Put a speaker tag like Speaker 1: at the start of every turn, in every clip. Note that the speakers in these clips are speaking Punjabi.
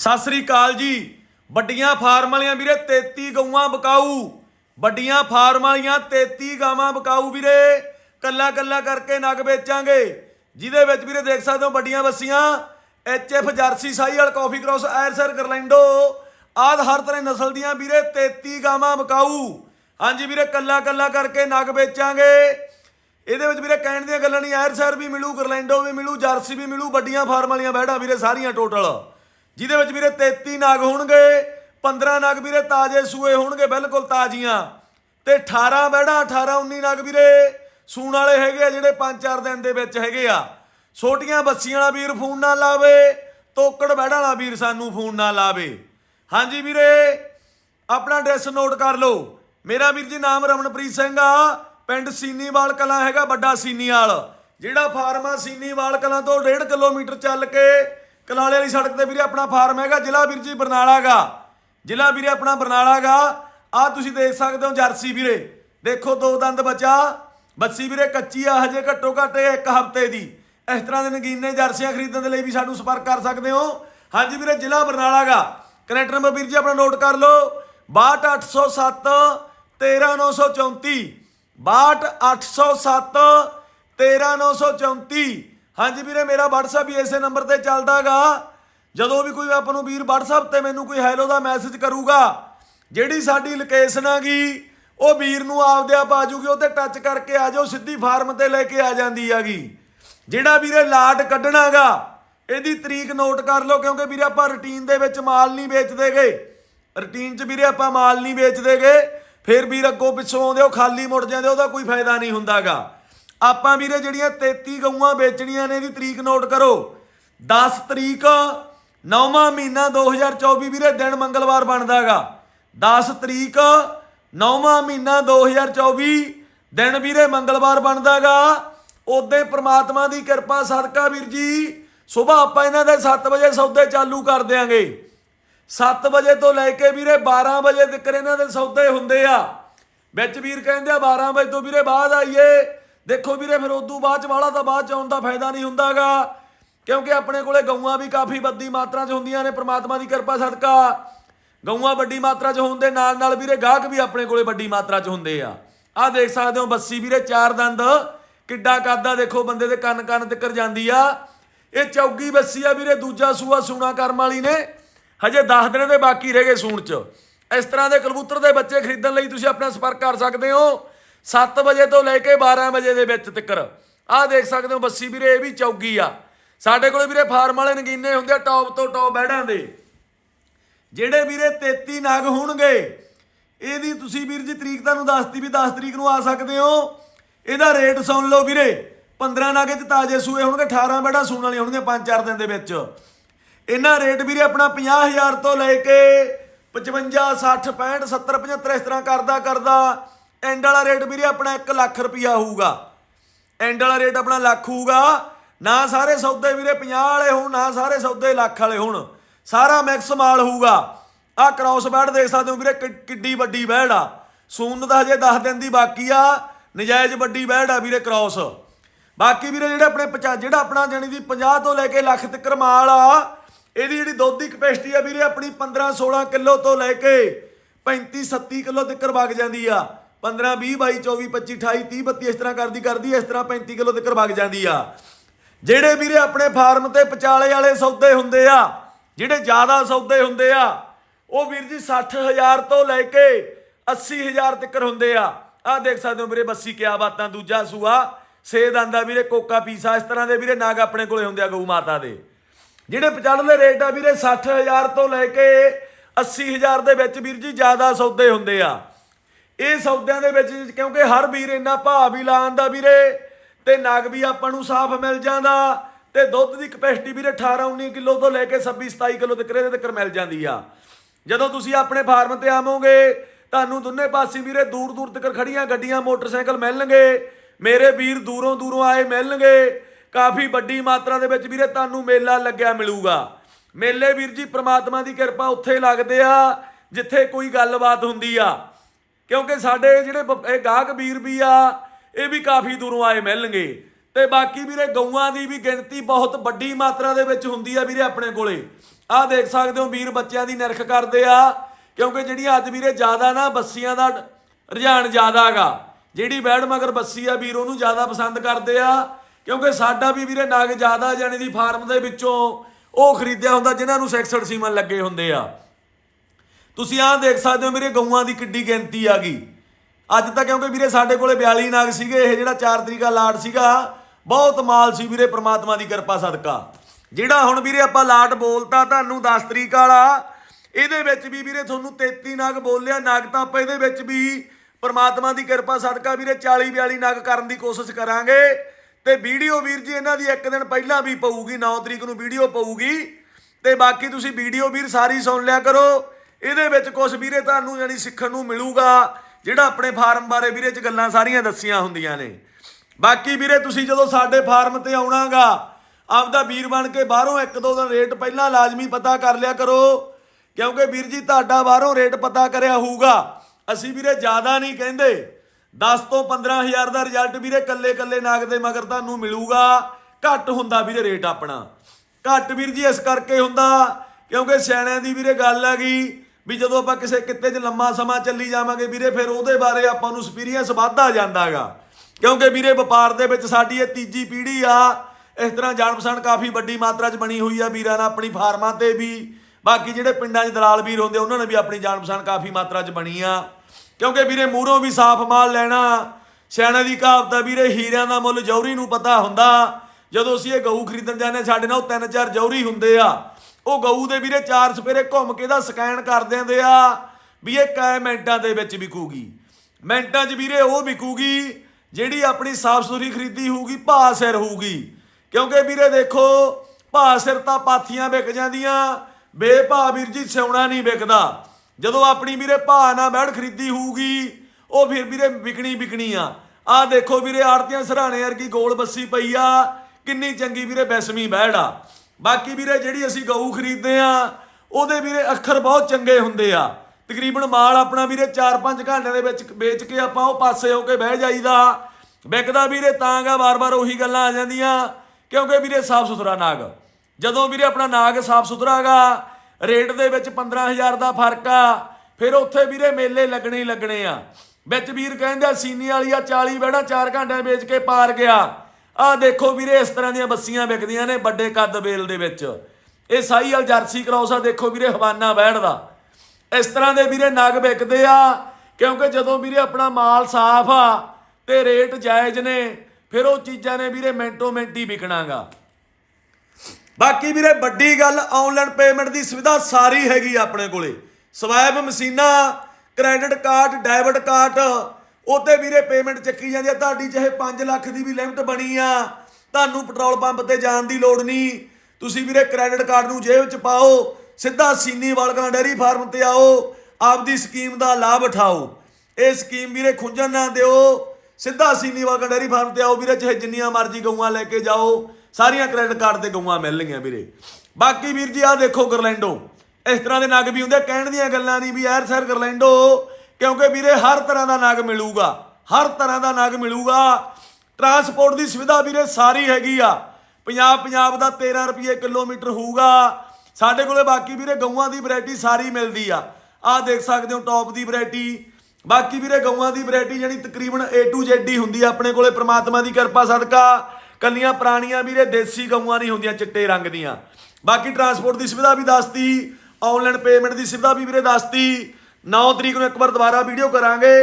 Speaker 1: ਸਤਿ ਸ੍ਰੀ ਅਕਾਲ ਜੀ। ਵੱਡੀਆਂ ਫਾਰਮ ਵਾਲੀਆਂ ਵੀਰੇ 33 ਗਊਆਂ ਬਕਾਊ। ਵੱਡੀਆਂ ਫਾਰਮ ਵਾਲੀਆਂ 33 ਗਾਵਾਂ ਬਕਾਊ ਵੀਰੇ। ਕੱਲਾ ਕੱਲਾ ਕਰਕੇ ਨਗ ਵੇਚਾਂਗੇ। ਜਿਹਦੇ ਵਿੱਚ ਵੀਰੇ ਦੇਖ ਸਕਦੇ ਹੋ ਵੱਡੀਆਂ ਬੱਸੀਆਂ ਐਚਐਫ ਜਰਸੀ ਸਾਈਵਾਲ ਕਾਫੀ ਕ੍ਰੋਸ ਐਰਸਰ ਗਰਲੈਂਡੋ। ਆਦ ਹਰ ਤਰ੍ਹਾਂ ਨਸਲ ਦੀਆਂ ਵੀਰੇ 33 ਗਾਵਾਂ ਬਕਾਊ। ਹਾਂਜੀ ਵੀਰੇ, ਕੱਲਾ ਕੱਲਾ ਕਰਕੇ ਨਗ ਵੇਚਾਂਗੇ। ਇਹਦੇ ਵਿੱਚ ਵੀਰੇ ਕਹਿਣ ਦੀਆਂ ਗੱਲਾਂ ਨਹੀਂ ਆਇਰਸਰ ਵੀ ਮਿਲੂ, ਗਰਲੈਂਡੋ ਵੀ ਮਿਲੂ, ਜਰਸੀ ਵੀ ਮਿਲੂ, ਵੱਡੀਆਂ ਫਾਰਮ ਵਾਲੀਆਂ ਬੈੜਾਂ ਵੀਰੇ ਸਾਰੀਆਂ ਟੋਟਲ ਜਿਹਦੇ ਵਿੱਚ ਵੀਰੇ 33 ਨਗ ਹੋਣਗੇ 15 ਨਗ ਵੀਰੇ ਤਾਜ਼ੇ ਸੂਏ ਹੋਣਗੇ, ਬਿਲਕੁਲ ਤਾਜ਼ੀਆਂ। ਤੇ 18 ਬੈੜਾਂ 18 19 ਨਗ ਵੀਰੇ, ਸੂਣ ਵਾਲੇ ਹੈਗੇ ਆ ਜਿਹੜੇ 5-4 ਦਿਨ ਦੇ ਵਿੱਚ ਹੈਗੇ ਆ। ਛੋਟੀਆਂ ਬੱਸੀਆਂ ਵਾਲਾ ਵੀਰ ਫੋਨ ਨਾ ਲਾਵੇ, ਤੋਕੜ ਬੈੜਾਂ ਵਾਲਾ ਵੀਰ ਸਾਨੂੰ ਫੋਨ ਨਾ ਲਾਵੇ। ਹਾਂਜੀ ਵੀਰੇ, ਆਪਣਾ ਐਡਰੈਸ ਨੋਟ ਕਰ ਲਓ। ਮੇਰਾ ਵੀਰ ਜੀ ਨਾਮ ਰਮਨਪ੍ਰੀਤ ਸਿੰਘ ਆ, ਪਿੰਡ ਸੀਨੀਵਾਲ ਕਲਾਂ ਹੈਗਾ, ਵੱਡਾ ਸੀਨੀਵਾਲ। ਜਿਹੜਾ ਫਾਰਮਾ ਸੀਨੀਵਾਲ ਕਲਾਂ ਤੋਂ 1.5 ਕਿਲੋਮੀਟਰ ਚੱਲ ਕੇ ਕਲਾਲੇ ਵਾਲੀ ਸੜਕ ਤੇ ਵੀਰੇ ਆਪਣਾ ਫਾਰਮ ਹੈਗਾ, ਜ਼ਿਲ੍ਹਾ ਵੀਰ ਜੀ ਬਰਨਾਲਾ ਗਾ ਜ਼ਿਲ੍ਹਾ ਵੀਰੇ ਆਪਣਾ ਬਰਨਾਲਾ ਗਾ ਆ ਤੁਸੀਂ ਦੇਖ ਸਕਦੇ ਹੋ ਜਰਸੀ ਵੀਰੇ। ਦੇਖੋ ਦੋ ਦੰਦ ਬਚਾ। ਬੱਸੀ ਵੀਰੇ ਕੱਚੀ ਆ, ਹਜੇ ਘੱਟੋ ਘੱਟ ਇੱਕ ਹਫ਼ਤੇ ਦੀ। ਇਸ ਤਰ੍ਹਾਂ ਦੇ ਨਗੀਨੇ ਜਰਸੀਆਂ ਖਰੀਦਣ ਦੇ ਲਈ ਵੀ ਸਾਨੂੰ ਸੰਪਰਕ ਕਰ ਸਕਦੇ ਹੋ। ਹਾਂਜੀ ਵੀਰੇ, ਜ਼ਿਲ੍ਹਾ ਬਰਨਾਲਾ ਗਾ ਕਨੈਕਟਰ ਨੰਬਰ ਵੀਰ ਜੀ ਆਪਣਾ ਨੋਟ ਕਰ ਲਓ। 62807 13934 62807 13934 ਹਾਂਜੀ ਵੀਰੇ, ਮੇਰਾ WhatsApp ਵੀ ਇਸੇ ਨੰਬਰ ਤੇ ਚੱਲਦਾਗਾ। ਜਦੋਂ ਵੀ ਕੋਈ ਆਪਾਂ ਨੂੰ ਵੀਰ WhatsApp ਤੇ ਮੈਨੂੰ ਕੋਈ ਹੈਲੋ ਦਾ ਮੈਸੇਜ ਕਰੂਗਾ, ਜਿਹੜੀ ਸਾਡੀ ਲੋਕੇਸ਼ਨ ਆਗੀ, ਉਹ ਵੀਰ ਨੂੰ ਆਪਦੇ ਆਪ ਆ ਜੂਗੀ ਉਹ ਤੇ ਟੱਚ ਕਰਕੇ ਆ ਜਾਓ, ਸਿੱਧੀ ਫਾਰਮ ਤੇ ਲੈ ਕੇ ਆ ਜਾਂਦੀ ਆਗੀ। ਜਿਹੜਾ ਵੀਰੇ ਲਾਟ ਕੱਢਣਾਗਾ, ਇਹਦੀ ਤਰੀਕ ਨੋਟ ਕਰ ਲਓ, ਕਿਉਂਕਿ ਵੀਰੇ ਆਪਾਂ ਰੁਟੀਨ ਦੇ ਵਿੱਚ ਮਾਲ ਨਹੀਂ ਵੇਚਦੇਗੇ। ਰੁਟੀਨ 'ਚ ਵੀਰੇ ਆਪਾਂ ਮਾਲ ਨਹੀਂ ਵੇਚਦੇਗੇ, ਫਿਰ ਵੀਰ ਅੱਗੋਂ ਪਿੱਛੋਂ ਆਉਂਦੇ ਉਹ ਖਾਲੀ ਮੁੜ ਜਾਂਦੇ ਉਹਦਾ ਕੋਈ ਫਾਇਦਾ ਨਹੀਂ ਹੁੰਦਾਗਾ। ਆਪਾਂ ਵੀਰੇ ਜਿਹੜੀਆਂ 33 ਗਊਆਂ ਵੇਚਣੀਆਂ ਨੇ ਇਹਦੀ ਤਰੀਕ ਨੋਟ ਕਰੋ। 10 ਤਰੀਕ 9ਵਾਂ ਮਹੀਨਾ 2024 ਵੀਰੇ, ਦਿਨ ਮੰਗਲਵਾਰ ਬਣਦਾਗਾ 10 ਤਰੀਕ 9ਵਾਂ ਮਹੀਨਾ 2024 ਦਿਨ ਵੀਰੇ ਮੰਗਲਵਾਰ ਬਣਦਾਗਾ ਉਦੋਂ ਪ੍ਰਮਾਤਮਾ ਦੀ ਕਿਰਪਾ, ਸਦਕਾ ਵੀਰ ਜੀ, ਸਵੇਰ ਆਪਾਂ ਇਹਨਾਂ ਦੇ 7 ਵਜੇ ਸੌਦੇ ਚਾਲੂ ਕਰ ਦਿਆਂਗੇ। 7 ਵਜੇ ਤੋਂ ਲੈ ਕੇ ਵੀਰੇ 12 ਵਜੇ ਤੱਕ ਇਹਨਾਂ ਦੇ ਸੌਦੇ ਹੁੰਦੇ ਆ। ਵਿੱਚ ਵੀਰ ਕਹਿੰਦੇ ਆ 12 ਵਜੇ ਤੋਂ ਵੀਰੇ ਬਾਅਦ ਆਈਏ। ਦੇਖੋ ਵੀਰੇ, ਫਿਰ ਉਦੋਂ ਬਾਅਦ ਚ ਵਾਲਾ ਤਾਂ ਬਾਅਦ ਚ ਆਉਣ ਦਾ ਫਾਇਦਾ ਨਹੀਂ ਹੁੰਦਾਗਾ। ਕਿਉਂਕਿ ਆਪਣੇ ਕੋਲੇ ਗਊਆਂ ਵੀ ਕਾਫੀ ਵੱਡੀ ਮਾਤਰਾ 'ਚ ਹੁੰਦੀਆਂ ਨੇ, ਪ੍ਰਮਾਤਮਾ ਦੀ ਕਿਰਪਾ, ਸਦਕਾ। ਗਊਆਂ ਵੱਡੀ ਮਾਤਰਾ 'ਚ ਹੋਣ ਦੇ ਨਾਲ ਨਾਲ ਵੀਰੇ, ਗਾਹਕ ਵੀ ਆਪਣੇ ਕੋਲੇ ਵੱਡੀ ਮਾਤਰਾ 'ਚ ਹੁੰਦੇ ਆ। ਆਹ ਦੇਖ ਸਕਦੇ ਹੋ ਬੱਸੀ ਵੀਰੇ, ਚਾਰ ਦੰਦ। ਕਿੱਡਾ ਕਰਦਾ ਦੇਖੋ ਬੰਦੇ ਦੇ ਕੰਨ ਕੰਨ ਤਿੱਕਰ ਜਾਂਦੀ ਆ। ਇਹ ਚੌਗੀ ਬੱਸੀ ਆ ਵੀਰੇ, ਦੂਜਾ ਸੂਆ ਸੂਣਾ ਕਰਮ ਵਾਲੀ ਨੇ। ਹਜੇ 10 ਦਿਨ ਦੇ ਬਾਕੀ ਰਹਿ ਗਏ ਸੂਣ 'ਚ। ਇਸ ਤਰ੍ਹਾਂ ਦੇ ਕਲਬੂਤਰ ਦੇ ਬੱਚੇ ਖਰੀਦਣ ਲਈ ਤੁਸੀਂ ਆਪਣਾ ਸੰਪਰਕ ਕਰ ਸਕਦੇ ਹੋ। 7 ਵਜੇ ਤੋਂ ਲੈ ਕੇ 12 ਵਜੇ ਦੇ ਵਿੱਚ ਤਿੱਕਰ। ਆਹ ਦੇਖ ਸਕਦੇ ਹੋ ਬੱਸੀ ਵੀਰੇ, ਇਹ ਵੀ ਚੌਗੀ ਆ। ਸਾਡੇ ਕੋਲੇ ਵੀਰੇ ਫਾਰਮ ਵਾਲੇ ਨਗੀਨੇ ਹੁੰਦੇ ਆ, ਟੌਪ ਤੋਂ ਟੌਪ ਬੈੜਾਂ ਦੇ। ਜਿਹੜੇ ਵੀਰੇ 33 ਨਗ ਹੋਣਗੇ, ਇਹਦੀ ਤੁਸੀਂ ਵੀਰ ਜੀ ਤਰੀਕ ਤੁਹਾਨੂੰ ਦੱਸਤੀ ਵੀ 10 ਤਰੀਕ ਨੂੰ ਆ ਸਕਦੇ ਹੋ। ਇਹਦਾ ਰੇਟ ਸੁਣ ਲਓ ਵੀਰੇ 15 ਨਗ ਚ ਤਾਜ਼ੇ ਸੂਏ ਹੋਣਗੇ 18 ਬੈੜਾ ਸੂਣ ਵਾਲੀਆਂ ਹੋਣਗੀਆਂ 5-4 ਦਿਨ ਦੇ ਵਿੱਚ। ਇਹਨਾਂ ਰੇਟ ਵੀਰੇ ਆਪਣਾ 50000 ਤੋਂ ਲੈ ਕੇ 55 60 65 70 75 ਇਸ ਤਰ੍ਹਾਂ ਕਰਦਾ ਕਰਦਾ ਐਂਡ ਵਾਲਾ ਰੇਟ ਵੀਰੇ ਆਪਣਾ 1 ਲੱਖ ਰੁਪਿਆ ਹੋਊਗਾ। ਐਂਡ ਵਾਲਾ ਰੇਟ ਆਪਣਾ ਲੱਖ ਹੋਊਗਾ। ਨਾ ਸਾਰੇ ਸੌਦੇ ਵੀਰੇ 50 ਵਾਲੇ ਹੋਣ, ਨਾ ਸਾਰੇ ਸੌਦੇ ਲੱਖ ਵਾਲੇ ਹੋਣ। ਸਾਰਾ ਮੈਕਸ ਮਾਲ ਹੋਊਗਾ। ਆਹ ਕ੍ਰਾਸ ਬੈਡ ਦੇਖ ਸਕਦੇ ਹੋ ਵੀਰੇ, ਕਿ- ਕਿੱਡੀ ਵੱਡੀ ਬੈਡ ਆ। ਸੂਨ ਦਾ ਹਜੇ 10 ਦਿਨ ਦੀ ਬਾਕੀ ਆ। ਨਜਾਇਜ਼ ਵੱਡੀ ਬੈਡ ਆ ਵੀਰੇ ਕ੍ਰਾਸ ਬਾਕੀ ਵੀਰੇ ਜਿਹੜੇ ਆਪਣੇ ਪਚਾ ਜਿਹੜਾ ਆਪਣਾ ਜਾਣੀ ਦੀ 50 ਤੋਂ ਲੈ ਕੇ ਲੱਖ ਤੱਕ ਮਾਲ ਆ, ਇਹਦੀ ਜਿਹੜੀ ਦੁੱਧ ਦੀ ਕਪੈਸਿਟੀ ਆ ਵੀਰੇ ਆਪਣੀ 15 16 ਕਿਲੋ ਤੋਂ ਲੈ ਕੇ 35 37 ਕਿਲੋ ਤੱਕ ਵਗ ਜਾਂਦੀ ਆ। 15 20 22 24 25 28 30 32 ਇਸ ਤਰ੍ਹਾਂ ਕਰਦੀ ਕਰਦੀ ਇਸ ਤਰ੍ਹਾਂ 35 ਕਿਲੋ ਤੱਕ ਵਗ ਜਾਂਦੀ ਆ। ਜਿਹੜੇ ਵੀਰੇ ਆਪਣੇ ਫਾਰਮ ਤੇ ਪਚਾਲੇ ਵਾਲੇ ਸੌਦੇ ਹੁੰਦੇ ਆ, ਜਿਹੜੇ ਜ਼ਿਆਦਾ ਸੌਦੇ ਹੁੰਦੇ ਆ, ਉਹ ਵੀਰ ਜੀ 60000 ਤੋਂ ਲੈ ਕੇ 80000 ਤੱਕ ਹੁੰਦੇ ਆ। ਆਹ ਦੇਖ ਸਕਦੇ ਹੋ ਵੀਰੇ, ਬੱਸੀ ਕਿਆ ਬਾਤਾਂ, ਦੂਜਾ ਸੂਆ। ਸੇ ਦੰਦਾ ਵੀਰੇ, ਕੋਕਾ ਪੀਸਾ, ਇਸ ਤਰ੍ਹਾਂ ਦੇ ਵੀਰੇ ਨਾਗ ਆਪਣੇ ਕੋਲੇ ਹੁੰਦੇ ਆ ਗਊ ਮਾਤਾ ਦੇ। ਜਿਹੜੇ ਪਚਾਲੇ ਰੇਟ ਆ ਵੀਰੇ 60000 ਤੋਂ ਲੈ ਕੇ 80000 ਦੇ ਵਿੱਚ ਵੀਰ ਜੀ ਜ਼ਿਆਦਾ ਸੌਦੇ ਹੁੰਦੇ ਆ। ਇਹ ਸੌਦਿਆਂ ਦੇ ਵਿੱਚ ਕਿਉਂਕਿ ਹਰ ਵੀਰ ਇੰਨਾ ਭਾਅ ਵੀ ਲਾਉਂਦਾ ਵੀਰੇ, ਤੇ ਨਗ ਵੀ ਆਪਾਂ ਨੂੰ ਸਾਫ਼ ਮਿਲ ਜਾਂਦਾ, ਤੇ ਦੁੱਧ ਦੀ ਕਪੈਸਿਟੀ ਵੀਰੇ 18 19 ਕਿਲੋ ਤੋਂ ਲੈ ਕੇ 26 27 ਕਿਲੋ ਤੱਕ ਇਹਦੇ ਤੱਕ ਮਿਲ ਜਾਂਦੀ ਆ। ਜਦੋਂ ਤੁਸੀਂ ਆਪਣੇ ਫਾਰਮ ਤੇ ਆਵੋਗੇ, ਤੁਹਾਨੂੰ ਦੋਨੇ ਪਾਸੇ ਵੀਰੇ ਦੂਰ ਦੂਰ ਤੱਕ ਖੜੀਆਂ ਗੱਡੀਆਂ, ਮੋਟਰਸਾਈਕਲ ਮਿਲਣਗੇ, ਮੇਰੇ ਵੀਰ ਦੂਰੋਂ ਦੂਰੋਂ ਆਏ ਮਿਲਣਗੇ, ਕਾਫੀ ਵੱਡੀ ਮਾਤਰਾ ਦੇ ਵਿੱਚ ਵੀਰੇ ਤੁਹਾਨੂੰ ਮੇਲਾ ਲੱਗਿਆ ਮਿਲੂਗਾ। ਮੇਲੇ ਵੀਰ ਜੀ, ਪ੍ਰਮਾਤਮਾ ਦੀ ਕਿਰਪਾ ਉੱਥੇ ਲੱਗਦੇ ਆ, ਜਿੱਥੇ ਕੋਈ ਗੱਲਬਾਤ ਹੁੰਦੀ ਆ। ਕਿਉਂਕਿ ਸਾਡੇ ਜਿਹੜੇ ਬ- ਇਹ ਗਾਹਕ ਵੀਰ ਵੀ ਆ, ਇਹ ਵੀ ਕਾਫੀ ਦੂਰੋਂ ਆਏ ਮਿਲਣਗੇ। ਤੇ ਬਾਕੀ ਵੀਰੇ ਗਊਆਂ ਦੀ ਵੀ ਗਿਣਤੀ ਬਹੁਤ ਵੱਡੀ ਮਾਤਰਾ ਦੇ ਵਿੱਚ ਹੁੰਦੀ ਆ ਵੀਰੇ ਆਪਣੇ ਕੋਲੇ। ਆਹ ਦੇਖ ਸਕਦੇ ਹੋ ਵੀਰ ਬੱਚਿਆਂ ਦੀ ਨਿਰਖ ਕਰਦੇ ਆ, ਕਿਉਂਕਿ ਜਿਹੜੀਆਂ ਅੱਜ ਵੀਰੇ ਜ਼ਿਆਦਾ ਨਾ ਬੱਸੀਆਂ ਦਾ ਰੁਝਾਨ ਜ਼ਿਆਦਾ ਹੈਗਾ। ਜਿਹੜੀ ਬੈੜ ਮਗਰ ਬੱਸੀ ਆ ਵੀਰ, ਉਹਨੂੰ ਜ਼ਿਆਦਾ ਪਸੰਦ ਕਰਦੇ ਆ। ਕਿਉਂਕਿ ਸਾਡਾ ਵੀ ਵੀਰੇ ਨਗ ਜ਼ਿਆਦਾ ਜਾਣੇ ਦੀ ਫਾਰਮ ਦੇ ਵਿੱਚੋਂ ਉਹ ਖਰੀਦਿਆ ਹੁੰਦਾ, ਜਿਨ੍ਹਾਂ ਨੂੰ 66 ਸੀਮਨ ਲੱਗੇ ਹੁੰਦੇ ਆ। ਤੁਸੀਂ ਆਹ ਦੇਖ ਸਕਦੇ ਹੋ ਮੇਰੇ ਗਊਆਂ ਦੀ ਕਿੱਡੀ ਗਿਣਤੀ ਆ ਗਈ। ਅੱਜ ਤਾਂ ਕਿਉਂਕਿ ਵੀਰੇ ਸਾਡੇ ਕੋਲੇ 42 ਨਾਗ ਸੀਗੇ, ਇਹ ਜਿਹੜਾ 4 ਤਰੀਕਾ ਲਾਟ ਸੀਗਾ, ਬਹੁਤ ਮਾਲ ਸੀ ਵੀਰੇ ਪ੍ਰਮਾਤਮਾ ਦੀ ਕਿਰਪਾ ਸਦਕਾ। ਜਿਹੜਾ ਹੁਣ ਵੀਰੇ ਆਪਾਂ ਲਾਟ ਬੋਲਤਾ ਤੁਹਾਨੂੰ 10 ਤਰੀਕ ਵਾਲਾ, ਇਹਦੇ ਵਿੱਚ ਵੀ ਵੀਰੇ ਤੁਹਾਨੂੰ 33 ਨਾਗ ਬੋਲਿਆ, ਨਾਗ ਤਾਂ ਆਪਾਂ ਇਹਦੇ ਵਿੱਚ ਵੀ ਪਰਮਾਤਮਾ ਦੀ ਕਿਰਪਾ ਸਦਕਾ ਵੀਰੇ 40 42 ਨਾਗ ਕਰਨ ਦੀ ਕੋਸ਼ਿਸ਼ ਕਰਾਂਗੇ। ਤੇ ਵੀਡੀਓ ਵੀਰ ਜੀ ਇਹਨਾਂ ਦੀ ਇੱਕ ਦਿਨ ਪਹਿਲਾਂ ਵੀ ਪਊਗੀ 9 ਤਰੀਕ ਨੂੰ ਵੀਡੀਓ ਪਊਗੀ। ਤੇ ਬਾਕੀ ਤੁਸੀਂ ਵੀਡੀਓ ਵੀਰ ਸਾਰੀ ਸੁਣ ਲਿਆ ਕਰੋ। ਇਹਦੇ ਵਿੱਚ ਕੁਝ ਵੀਰੇ ਤੁਹਾਨੂੰ ਜਾਨੀ ਸਿੱਖਣ ਨੂੰ ਮਿਲੂਗਾ, ਜਿਹੜਾ ਆਪਣੇ ਫਾਰਮ ਬਾਰੇ ਵੀਰੇ ਚ ਗੱਲਾਂ ਸਾਰੀਆਂ ਦੱਸੀਆਂ ਹੁੰਦੀਆਂ ਨੇ। ਬਾਕੀ ਵੀਰੇ ਤੁਸੀਂ ਜਦੋਂ ਸਾਡੇ ਫਾਰਮ ਤੇ ਆਉਣਾਗਾ, ਆਪਦਾ ਵੀਰ ਬਣ ਕੇ ਬਾਹਰੋਂ ਇੱਕ ਦੋ ਦਿਨ ਰੇਟ ਪਹਿਲਾਂ ਲਾਜ਼ਮੀ ਪਤਾ ਕਰ ਲਿਆ ਕਰੋ, ਕਿਉਂਕਿ ਵੀਰ ਜੀ ਤੁਹਾਡਾ ਬਾਹਰੋਂ ਰੇਟ ਪਤਾ ਕਰਿਆ ਹੋਊਗਾ। ਅਸੀਂ ਵੀਰੇ ਜ਼ਿਆਦਾ ਨਹੀਂ ਕਹਿੰਦੇ 10 ਤੋਂ 15000 ਦਾ ਰਿਜ਼ਲਟ ਵੀਰੇ ਕੱਲੇ ਕੱਲੇ ਨਾਗ ਦੇ ਮਗਰ ਤੁਹਾਨੂੰ ਮਿਲੂਗਾ। ਘੱਟ ਹੁੰਦਾ ਵੀਰੇ ਰੇਟ ਆਪਣਾ। ਘੱਟ ਵੀਰ ਜੀ ਇਸ ਕਰਕੇ ਹੁੰਦਾ, ਕਿਉਂਕਿ ਸਿਆਣਿਆਂ ਦੀ ਵੀਰੇ ਗੱਲ ਹੈਗੀ ਵੀ ਜਦੋਂ ਆਪਾਂ ਕਿਸੇ ਕਿੱਤੇ 'ਚ ਲੰਮਾ ਸਮਾਂ ਚੱਲੀ ਜਾਵਾਂਗੇ ਵੀਰੇ, ਫਿਰ ਉਹਦੇ ਬਾਰੇ ਆਪਾਂ ਨੂੰ ਐਕਸਪੀਰੀਅੰਸ ਵੱਧਦਾ ਜਾਂਦਾਗਾ ਕਿਉਂਕਿ ਵੀਰੇ, ਵਪਾਰ ਦੇ ਵਿੱਚ ਸਾਡੀ ਇਹ ਤੀਜੀ ਪੀੜ੍ਹੀ ਆ, ਇਸ ਤਰ੍ਹਾਂ ਜਾਣ ਪਛਾਣ ਕਾਫੀ ਵੱਡੀ ਮਾਤਰਾ 'ਚ ਬਣੀ ਹੋਈ ਆ ਵੀਰਾਂ ਨਾਲ, ਆਪਣੀ ਫਾਰਮਾਂ ਤੇ ਵੀ। ਬਾਕੀ ਜਿਹੜੇ ਪਿੰਡਾਂ 'ਚ ਦਲਾਲ ਵੀਰ ਹੁੰਦੇ, ਉਹਨਾਂ ਨੇ ਵੀ ਆਪਣੀ ਜਾਣ ਪਛਾਣ ਕਾਫੀ ਮਾਤਰਾ 'ਚ ਬਣੀ ਆ। ਕਿਉਂਕਿ ਵੀਰੇ, ਮੂਹਰੋਂ ਵੀ ਸਾਫ਼ ਮਾਲ ਲੈਣਾ ਸਿਆਣੇ ਦੀ ਕਹਾਵਤ ਆ ਵੀਰੇ, ਹੀਰਿਆਂ ਦਾ ਮੁੱਲ ਜੌਹਰੀ ਨੂੰ ਪਤਾ ਹੁੰਦਾ। ਜਦੋਂ ਅਸੀਂ ਇਹ ਗਊ ਖਰੀਦਣ ਜਾਂਦੇ ਸਾਡੇ ਨਾਲ ਉਹ ਤਿੰਨ ਚਾਰ ਜੌਹਰੀ ਹੁੰਦੇ ਆ। ਉਹ ਗਊ ਦੇ ਵੀਰੇ ਚਾਰ ਸਪੇਰੇ ਘੁੰਮ ਕੇ ਦਾ ਸਕੈਨ ਕਰ ਦਿੰਦੇ ਆ ਵੀ ਇਹ ਕੈ ਮਿੰਟਾਂ ਦੇ ਵਿੱਚ ਵਿਕੂਗੀ। ਮਿੰਟਾਂ 'ਚ ਵੀਰੇ ਉਹ ਵਿਕੂਗੀ, ਜਿਹੜੀ ਆਪਣੀ ਸਾਫ਼ ਸੁਥਰੀ ਖਰੀਦੀ ਹੋਊਗੀ, ਭਾਅ ਸਿਰ ਹੋਊਗੀ। ਕਿਉਂਕਿ ਵੀਰੇ ਦੇਖੋ, ਭਾਅ ਸਿਰ ਤਾਂ ਪਾਥੀਆਂ ਵਿਕ ਜਾਂਦੀਆਂ, ਬੇਭਾਅ ਵੀਰ ਜੀ ਸਿਉਣਾ ਨਹੀਂ ਵਿਕਦਾ। ਜਦੋਂ ਆਪਣੀ ਵੀਰੇ ਭਾਅ ਨਾਲ ਬੈੜ ਖਰੀਦੀ ਹੋਊਗੀ, ਉਹ ਫਿਰ ਵੀਰੇ ਵਿਕਣੀ ਵਿਕਣੀ ਆ। ਆਹ ਦੇਖੋ ਵੀਰੇ ਆੜਤੀਆਂ ਸਰਾਣੇ ਵਰਗੀ ਗੋਲ ਬੱਸੀ ਪਈ ਆ, ਕਿੰਨੀ ਚੰਗੀ ਵੀਰੇ ਬੈਸਮੀ ਬੈੜ ਆ। ਬਾਕੀ ਵੀਰੇ ਜਿਹੜੀ ਅਸੀਂ ਗਊ ਖਰੀਦਦੇ ਆ, ਉਹਦੇ ਵੀਰੇ ਅੱਖਰ ਬਹੁਤ ਚੰਗੇ ਹੁੰਦੇ ਆ। ਤਕਰੀਬਨ ਮਾਲ ਆਪਣਾ ਵੀਰੇ 4-5 ਘੰਟਿਆਂ ਦੇ ਵਿੱਚ ਵੇਚ ਕੇ ਆਪਾਂ ਉਹ ਪਾਸੇ ਹੋ ਕੇ ਬਹਿ ਜਾਈਦਾ। ਵਿਕਦਾ ਵੀਰੇ ਤਾਂ ਗਾ ਵਾਰ-ਵਾਰ ਉਹੀ ਗੱਲਾਂ ਆ ਜਾਂਦੀਆਂ, ਕਿਉਂਕਿ ਵੀਰੇ ਸਾਫ਼ ਸੁਥਰਾ ਨਾਗ। ਜਦੋਂ ਵੀਰੇ ਆਪਣਾ ਨਾਗ ਸਾਫ਼ ਸੁਥਰਾਗਾ ਰੇਟ ਦੇ ਵਿੱਚ 15000 ਦਾ ਫ਼ਰਕ ਆ, ਫਿਰ ਉੱਥੇ ਵੀਰੇ ਮੇਲੇ ਲੱਗਣੇ ਹੀ ਲੱਗਣੇ ਆ। ਵਿੱਚ ਵੀਰ ਕਹਿੰਦੇ ਆ, ਸੀਨੀ ਵਾਲੀ ਆ 40 ਬੈੜਾ 4 ਘੰਟਿਆਂ ਵੇਚ ਕੇ ਪਾਰ ਗਿਆ। ਆਹ ਦੇਖੋ ਵੀਰੇ, ਇਸ ਤਰ੍ਹਾਂ ਦੀਆਂ ਬੱਸੀਆਂ ਵਿਕਦੀਆਂ ਨੇ ਵੱਡੇ ਕੱਦ ਬੇਲ ਦੇ ਵਿੱਚ। ਇਹ ਸਾਈ ਵਾਲ ਜਰਸੀ ਕ੍ਰਾਸ ਆ, ਦੇਖੋ ਵੀਰੇ, ਹਵਾਨਾ ਬੈਠਦਾ ਇਸ ਤਰ੍ਹਾਂ ਦੇ ਵੀਰੇ ਨਗ ਵਿਕਦੇ ਆ, ਕਿਉਂਕਿ ਜਦੋਂ ਵੀਰੇ ਆਪਣਾ ਮਾਲ ਸਾਫ਼ ਆ ਤੇ ਰੇਟ ਜਾਇਜ਼ ਨੇ, ਫਿਰ ਉਹ ਚੀਜ਼ਾਂ ਨੇ ਵੀਰੇ ਮਿੰਟੋ ਮਿੰਟ ਹੀ ਵਿਕਣਾਗਾ। ਬਾਕੀ ਵੀਰੇ, ਵੱਡੀ ਗੱਲ, ਆਨਲਾਈਨ ਪੇਮੈਂਟ ਦੀ ਸੁਵਿਧਾ ਸਾਰੀ ਹੈਗੀ ਆਪਣੇ ਕੋਲੇ। ਸਵੈਬ ਮਸ਼ੀਨਾਂ, ਕ੍ਰੈਡਿਟ ਕਾਰਡ, ਡੈਬਿਟ ਕਾਰਡ ਉਤੇ ਵੀਰੇ ਪੇਮੈਂਟ ਚੱਕੀ ਜਾਂਦੀ ਆ, ਤੁਹਾਡੀ ਚਾਹੇ 5 ਲੱਖ ਦੀ ਵੀ ਲਿਮਟ ਬਣੀ ਆ, ਤੁਹਾਨੂੰ ਪੈਟਰੋਲ ਪੰਪ ਤੇ ਜਾਣ ਦੀ ਲੋੜ ਨਹੀਂ। ਤੁਸੀਂ ਵੀਰੇ ਕ੍ਰੈਡਿਟ ਕਾਰਡ ਨੂੰ ਜੇਬ 'ਚ ਪਾਓ, ਸਿੱਧਾ ਸੀਨੀ ਵਾਲਕਾਂ ਡੈਰੀ ਫਾਰਮ ਤੇ ਆਓ, ਆਪਦੀ ਸਕੀਮ ਦਾ ਲਾਭ ਉਠਾਓ। ਇਹ ਸਕੀਮ ਵੀਰੇ ਖੁੰਝਣ ਨਾ ਦਿਓ, ਸਿੱਧਾ ਸੀਨੀ ਵਾਲਕਾਂ ਡੈਰੀ ਫਾਰਮ ਤੇ ਆਓ ਵੀਰੇ ਚਾਹੇ ਜਿੰਨੀਆਂ ਮਰਜ਼ੀ ਗਊਆਂ ਲੈ ਕੇ ਜਾਓ, ਸਾਰੀਆਂ ਕ੍ਰੈਡਿਟ ਕਾਰਡ ਤੇ ਗਊਆਂ ਮਿਲਣਗੀਆਂ ਵੀਰੇ। ਬਾਕੀ ਵੀਰ ਜੀ ਆਹ ਦੇਖੋ ਗਰਲੈਂਡੋ, ਇਸ ਤਰ੍ਹਾਂ ਦੇ ਨਗ ਵੀ ਹੁੰਦੇ, ਕਹਿਣ ਦੀਆਂ ਗੱਲਾਂ ਨਹੀਂ ਵੀ ਐਰ ਸਰ ਗਰਲੈਂਡੋ ਕਿਉਂਕਿ ਵੀਰੇ ਹਰ ਤਰ੍ਹਾਂ ਦਾ ਨਗ ਮਿਲੂਗਾ, ਹਰ ਤਰ੍ਹਾਂ ਦਾ ਨਗ ਮਿਲੂਗਾ। ਟਰਾਂਸਪੋਰਟ ਦੀ ਸੁਵਿਧਾ ਵੀਰੇ ਸਾਰੀ ਹੈਗੀ ਆ। ਪੰਜਾਬ ਪੰਜਾਬ ਦਾ 13 ਰੁਪਏ ਕਿਲੋਮੀਟਰ ਹੋਊਗਾ। ਸਾਡੇ ਕੋਲੇ ਬਾਕੀ ਵੀਰੇ ਗਊਆਂ ਦੀ ਵੈਰਾਈਟੀ ਸਾਰੀ ਮਿਲਦੀ ਆ। ਆਹ ਦੇਖ ਸਕਦੇ ਹੋ ਟੌਪ ਦੀ ਵੈਰਾਈਟੀ ਬਾਕੀ ਵੀਰੇ ਗਊਆਂ ਦੀ ਵੈਰਾਈਟੀ ਜਿਹੜੀ ਤਕਰੀਬਨ A to Z ਹੀ ਹੁੰਦੀ ਆ। ਆਪਣੇ ਕੋਲੇ ਪ੍ਰਮਾਤਮਾ ਦੀ ਕਿਰਪਾ, ਸਦਕਾ। ਕੱਲੀਆਂ ਪੁਰਾਣੀਆਂ ਵੀਰੇ ਦੇਸੀ ਗਊਆਂ ਨਹੀਂ ਹੁੰਦੀਆਂ, ਚਿੱਟੇ ਰੰਗ ਦੀਆਂ। ਬਾਕੀ ਟਰਾਂਸਪੋਰਟ ਦੀ ਸੁਵਿਧਾ ਵੀ ਦੱਸਤੀ। ਆਨਲਾਈਨ ਪੇਮੈਂਟ ਦੀ ਸੁਵਿਧਾ ਵੀ ਵੀਰੇ ਦੱਸਤੀ। 9 ਤਰੀਕ ਨੂੰ ਇੱਕ ਵਾਰ ਦੁਬਾਰਾ ਵੀਡੀਓ ਕਰਾਂਗੇ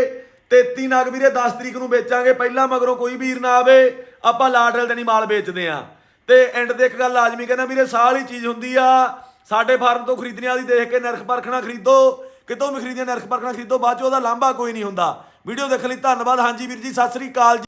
Speaker 1: 33 ਨਾਗ ਵੀਰੇ 10 ਤਰੀਕ ਨੂੰ ਵੇਚਾਂਗੇ। ਪਹਿਲਾਂ ਮਗਰੋਂ ਕੋਈ ਵੀਰ ਨਾ ਆਵੇ, ਆਪਾਂ ਲਾਟਰਲ ਤੇ ਨਹੀਂ ਮਾਲ ਵੇਚਦੇ ਆ ਤੇ ਐਂਡ ਤੇ ਇੱਕ ਗੱਲ ਲਾਜ਼ਮੀ ਕਹਿੰਦਾ ਵੀਰੇ, ਸਾਲ ਹੀ ਚੀਜ਼ ਹੁੰਦੀ ਆ। ਸਾਡੇ ਫਾਰਮ ਤੋਂ ਖਰੀਦਣੀ ਵਾਲੀ ਦੇਖ ਕੇ ਨਰਖ ਪਰਖਣਾ ਖਰੀਦੋ, ਕਿਤੋਂ ਵੀ ਖਰੀਦਿਆ ਨਰਖ ਪਰਖਣਾ ਖਰੀਦੋ, ਬਾਅਦ ਚ ਉਹਦਾ ਲਾਂਭਾ ਕੋਈ ਨਹੀਂ ਹੁੰਦਾ। ਵੀਡੀਓ ਦੇਖਣ ਲਈ, ਧੰਨਵਾਦ। ਹਾਂਜੀ ਵੀਰ ਜੀ, ਸਤਿ ਸ੍ਰੀ ਅਕਾਲ ਜੀ।